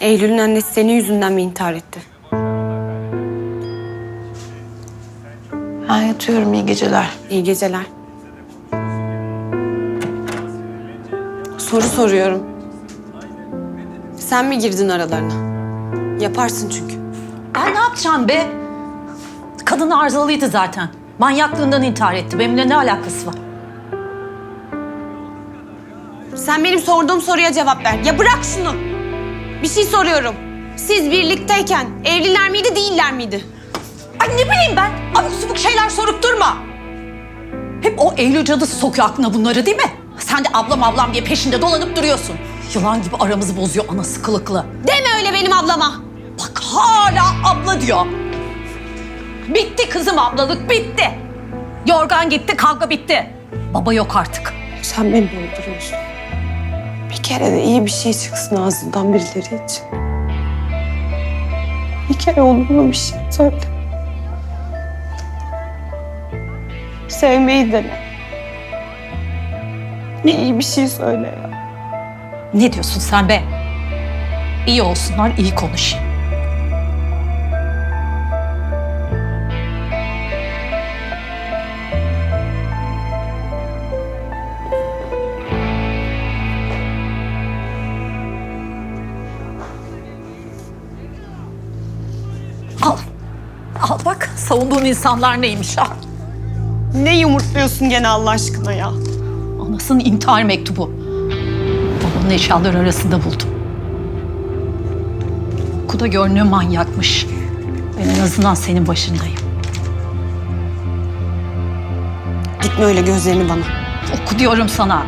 Eylül'ün annesi senin yüzünden mi intihar etti? Ben yatıyorum iyi geceler. İyi geceler. Soru soruyorum. Sen mi girdin aralarına? Yaparsın çünkü. Ben ne yapacağım be? Kadın arızalıydı zaten. Manyaklığından intihar etti. Benimle ne alakası var? Sen benim sorduğum soruya cevap ver. Ya bırak şunu. Bir şey soruyorum. Siz birlikteyken evliler miydi, değiller miydi? Ay ne bileyim ben? Abuk subuk şeyler sorup durma. Hep o Eylül cadısı sokuyor aklına bunları değil mi? Sen de ablam ablam diye peşinde dolanıp duruyorsun. Yılan gibi aramızı bozuyor anası kılıklı. Deme öyle benim ablama. Bak hala abla diyor. Bitti kızım ablalık bitti. Yorgan gitti kavga bitti. Baba yok artık. Sen beni öldürüyorsun. Bir kere de iyi bir şey çıksın ağzından birileri için. Bir kere olumlu bir şey söyle. Sevmeyi dene. Bir iyi bir şey söyle ya. Ne diyorsun sen be? İyi olsunlar, iyi konuşayım. Al bak savunduğun insanlar neymiş ha? Ne yumurtluyorsun gene Allah aşkına ya? Anasının intihar mektubu. Babamın eşyaları arasında buldum. Okuda görünüyor manyakmış. Ben en azından senin başındayım. Gitme öyle gözlerini bana. Oku diyorum sana.